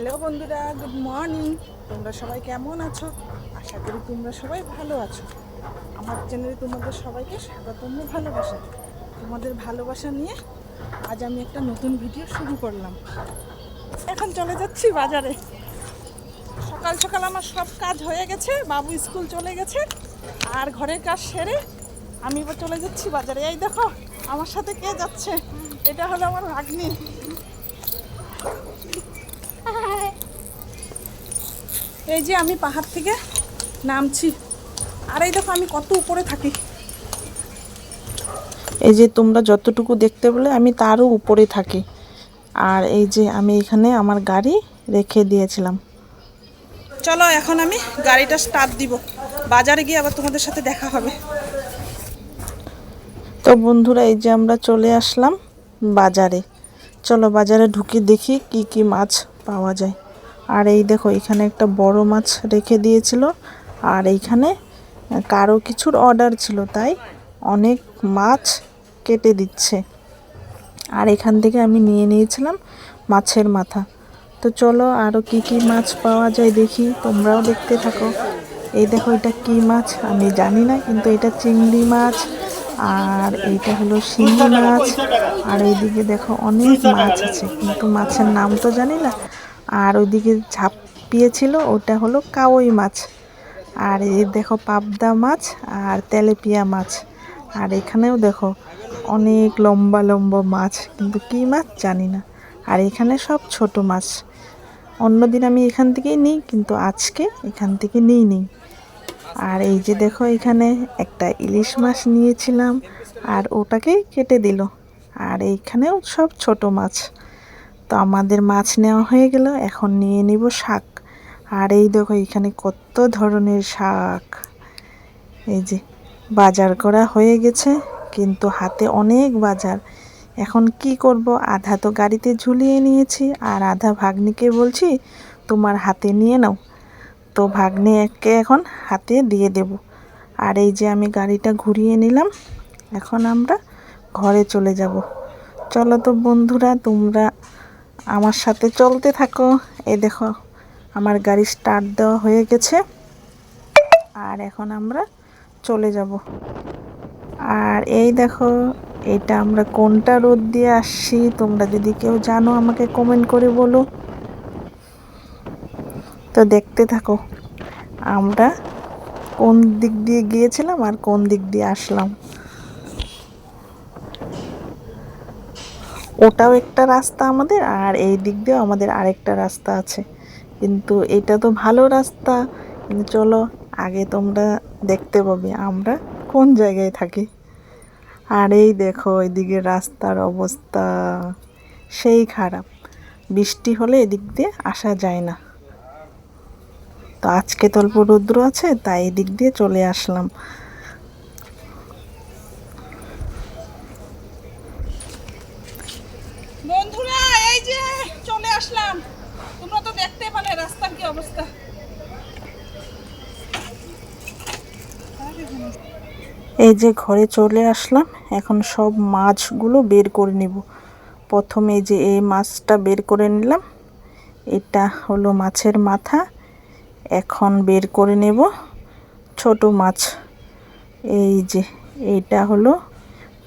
Hello বন্ধুরা, good morning. তোমরা সবাই কেমন আছো? আশা করি তোমরা সবাই ভালো আছো। আমার চ্যানেলে তোমাদের সবাইকে স্বাগতম ভালোবাসা। তোমাদের ভালোবাসা নিয়ে আজ আমি একটা নতুন ভিডিও শুরু করলাম। এখন চলে যাচ্ছি বাজারে। সকাল সকাল আমার সব কাজ হয়ে গেছে, বাবু স্কুল চলে গেছে, আর ঘরের কাজ সেরে আমি এবার চলে যাচ্ছি বাজারে। এই দেখো, আমার সাথে কে যাচ্ছে? এটা হলো আমার ভাগ্নি। এই যে আমি পাহাড় থেকে নামছি। আর এই দেখো আমি কত উপরে থাকি। এই যে তোমরা যতটুকু দেখতে বলে আমি তারও উপরে থাকি। আর এই যে আমি এখানে আমার গাড়ি রেখে দিয়েছিলাম। চলো এখন আমি গাড়িটা স্টার্ট দিব। বাজারে গিয়ে আবার তোমাদের সাথে দেখা হবে। তো বন্ধুরা এই যে আমরা চলে আসলাম বাজারে। চলো বাজারে ঢুকে দেখি কি কি মাছ পাওয়া যায়। আর এই দেখো, এখানে একটা বড় মাছ রেখে দিয়েছিল। আর এইখানে কারও কিছুর অর্ডার ছিল, তাই অনেক মাছ কেটে দিচ্ছে। আর এখান থেকে আমি নিয়ে নিয়েছিলাম মাছের মাথা। তো চলো আরও কি কি মাছ পাওয়া যায় দেখি, তোমরাও দেখতে থাকো। এই দেখো, এটা কি মাছ? আমি জানি না, কিন্তু এটা চিংড়ি মাছ, আর এইটা হলো শিঙি মাছ। আর এইদিকে দেখো অনেক মাছ আছে, কিন্তু মাছের নাম তো জানি না। আর ওইদিকে ঝাঁপিয়েছিল, ওটা হলো কাওই মাছ। আর এই দেখো পাবদা মাছ আর তেলেপিয়া মাছ। আর এখানেও দেখো অনেক লম্বা লম্বা মাছ, কিন্তু কী মাছ জানি না। আর এখানে সব ছোট মাছ। অন্যদিন আমি এখান থেকেই নিই, কিন্তু আজকে এখান থেকে নিই নিই আর এই যে দেখো এখানে একটা ইলিশ মাছ নিয়েছিলাম, আর ওটাকেই কেটে দিল। আর এইখানেও সব ছোট মাছ। তো আমাদের মাছ নেওয়া হয়ে গেল। এখন নিয়ে নিব শাক। আর এই দেখো, এখানে কত ধরনের শাক। এই যে, বাজার করা হয়ে গেছে, কিন্তু হাতে অনেক বাজার। এখন কি করব? আধা তো গাড়িতে ঝুলিয়ে নিয়েছি, আর আধা ভাগ্নিকে বলছি, তোমার হাতে নিয়ে নাও। তো ভাগ্নে একে এখন হাতে দিয়ে দেব। আর এই যে আমি গাড়িটা ঘুরিয়ে নিলাম, এখন আমরা ঘরে চলে যাব। চলো তো বন্ধুরা, তোমরা আমার সাথে চলতে থাকো। এই দেখো, আমার গাড়ি স্টার্ট দেওয়া হয়ে গেছে। আর এখন আমরা চলে যাব। আর এই দেখো, এটা আমরা কোনটা রোদ দিয়ে আসছি, তোমরা যদি কেউ জানো আমাকে কমেন্ট করে বলো। তো দেখতে থাকো, আমরা কোন দিক দিয়ে গিয়েছিলাম আর কোন দিক দিয়ে আসলাম। ওটাও একটা রাস্তা আমাদের, আর এই দিক দিয়েও আমাদের আরেকটা রাস্তা আছে। কিন্তু এটা তো ভালো রাস্তা। কিন্তু চলো, আগে তোমরা দেখতে পাবে আমরা কোন জায়গায় থাকি। আর এই দেখো এদিকে রাস্তার অবস্থা সেই খারাপ। বৃষ্টি হলে এদিক দিয়ে আসা যায় না। তো আজকে তো অল্প রৌদ্র আছে, তাই এদিক দিয়ে চলে আসলাম বন্ধুরা এই যে চলে আসলাম। তোমরা তো দেখতে পালে রাস্তার কি অবস্থা। এই যে ঘরে চলে আসলাম, এখন সব মাছগুলো বের করে নিব। প্রথমে যে এই মাছটা বের করে নিলাম, এটা হলো মাছের মাথা। এখন বের করে নেব ছোট মাছ। এই যে এইটা হলো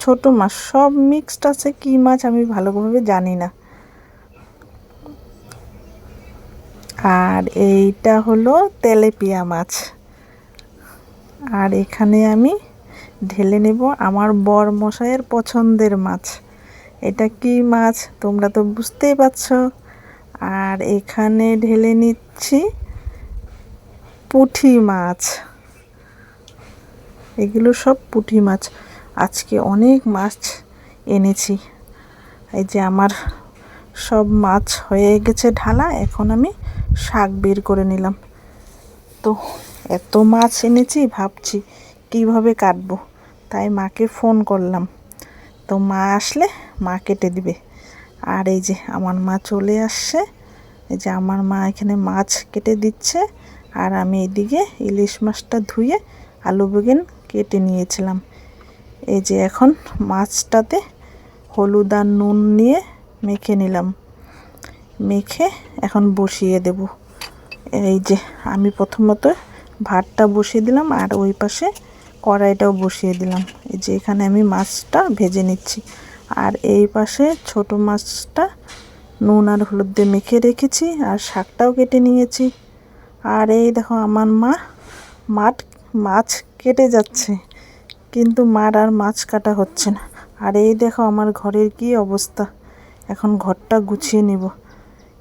ছোট মাছ। সব মিক্সড আছে, কী মাছ আমি ভালোভাবে জানি না। আর এইটা হলো তেলেপিয়া মাছ। আর এখানে আমি ঢেলে নেব আমার বর মশাইয়ের পছন্দের মাছ। এটা কি মাছ? তোমরা তো বুঝতেই পারছ। আর এখানে ঢেলে নিচ্ছি পুঁটি মাছ। এগুলো সব পুঁটি মাছ। আজকে অনেক মাছ এনেছি। এই যে আমার সব মাছ হয়ে গেছে ঢালা। এখন আমি শাক বের করে নিলাম। তো এত মাছ এনেছি, ভাবছি কীভাবে কাটবো। তাই মাকে ফোন করলাম। তো মা আসলে মা কেটে দিবে। আর এই যে আমার মা চলে আসছে, এই যে আমার মা এখানে মাছ কেটে দিচ্ছে। আর আমি এদিকে ইলিশ মাছটা ধুয়ে আলু বেগুন কেটে নিয়েছিলাম। এই যে এখন মাছটাতে হলুদ আর নুন নিয়ে মেখে নিলাম। মেখে এখন বসিয়ে দেব। এই যে আমি প্রথমত ভাতটা বসিয়ে দিলাম আর ওই পাশে কড়াইটাও বসিয়ে দিলাম। এই যে এখানে আমি মাছটা ভেজে নিচ্ছি। আর এই পাশে ছোট মাছটা নুন আর হলুদ দিয়ে মেখে রেখেছি আর শাকটাও কেটে নিয়েছি। আর এই দেখো আমার মা মাঠ, মাছ কেটে যাচ্ছে, কিন্তু মার আর মাছ কাটা হচ্ছে না। আর এই দেখো আমার ঘরের কি অবস্থা। এখন ঘরটা গুছিয়ে নিব।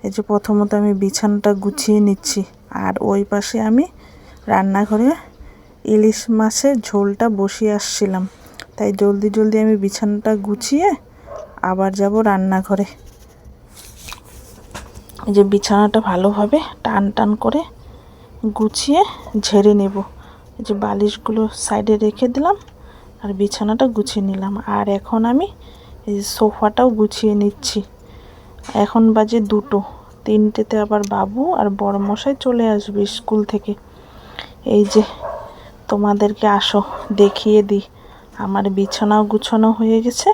এই যে প্রথমত আমি বিছানাটা গুছিয়ে নিচ্ছি, আর ওই পাশে আমি রান্নাঘরে ইলিশ মাছের ঝোলটা বসিয়ে আসছিলাম। তাই জলদি জলদি আমি বিছানাটা গুছিয়ে আবার যাব রান্নাঘরে। এই যে বিছানাটা ভালোভাবে টান টান করে গুছিয়ে ঝেড়ে নেব। এই যে বালিশগুলো সাইডে রেখে দিলাম আর বিছানাটা গুছিয়ে নিলাম। আর এখন আমি এই সোফাটাও গুছিয়ে নিচ্ছি। এখন বাজে দুটো। তিনটেতে আবার বাবু আর বড় মশাই চলে আসবে স্কুল থেকে। এই যে, তোমাদেরকে আসো, দেখিয়ে দিই। আমার বিছানাও গুছানো হয়ে গেছে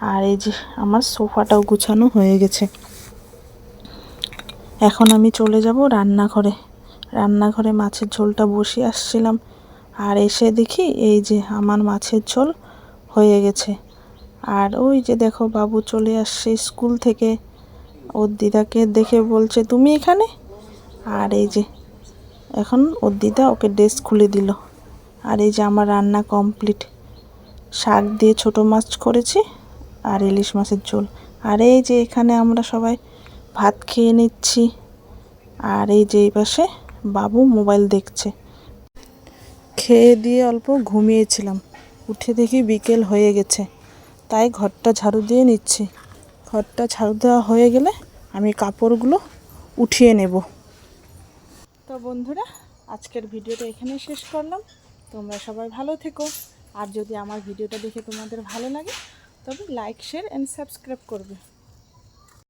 আর এই যে, আমার সোফাটাও গুছানো হয়ে গেছে। এখন আমি চলে যাব রান্নাঘরে। রান্নাঘরে মাছের ঝোলটা বসিয়ে আসছিলাম আর এসে দেখি এই যে, আমার মাছের ঝোল হয়ে গেছে। আর ওই যে দেখো, বাবু চলে আসছে স্কুল থেকে। ওর দিদাকে দেখে বলছে, তুমি এখানে? আর এই যে, এখন ওর দিদা ওকে ড্রেস খুলে দিল। আর এই যে আমার রান্না কমপ্লিট। শাক দিয়ে ছোট মাছ করেছি আর ইলিশ মাছের ঝোল। আর এই যে এখানে আমরা সবাই ভাত খেয়ে নিচ্ছি। আর এই যে এই পাশে বাবু মোবাইল দেখছে। খেয়ে দিয়ে অল্প ঘুমিয়েছিলাম। উঠে দেখি বিকেল হয়ে গেছে। তাই ঘরটা ঝাড়ু দিয়ে নিচ্ছি। ঘরটা ঝাড়ু দেওয়া হয়ে গেলে আমি কাপড়গুলো উঠিয়ে নেব। তো বন্ধুরা, আজকের ভিডিওটা এখানে শেষ করলাম। তোমরা সবাই ভালো থেকো। আর যদি আমার ভিডিওটা দেখে তোমাদের ভালো লাগে, তবে লাইক শেয়ার অ্যান্ড সাবস্ক্রাইব করবে।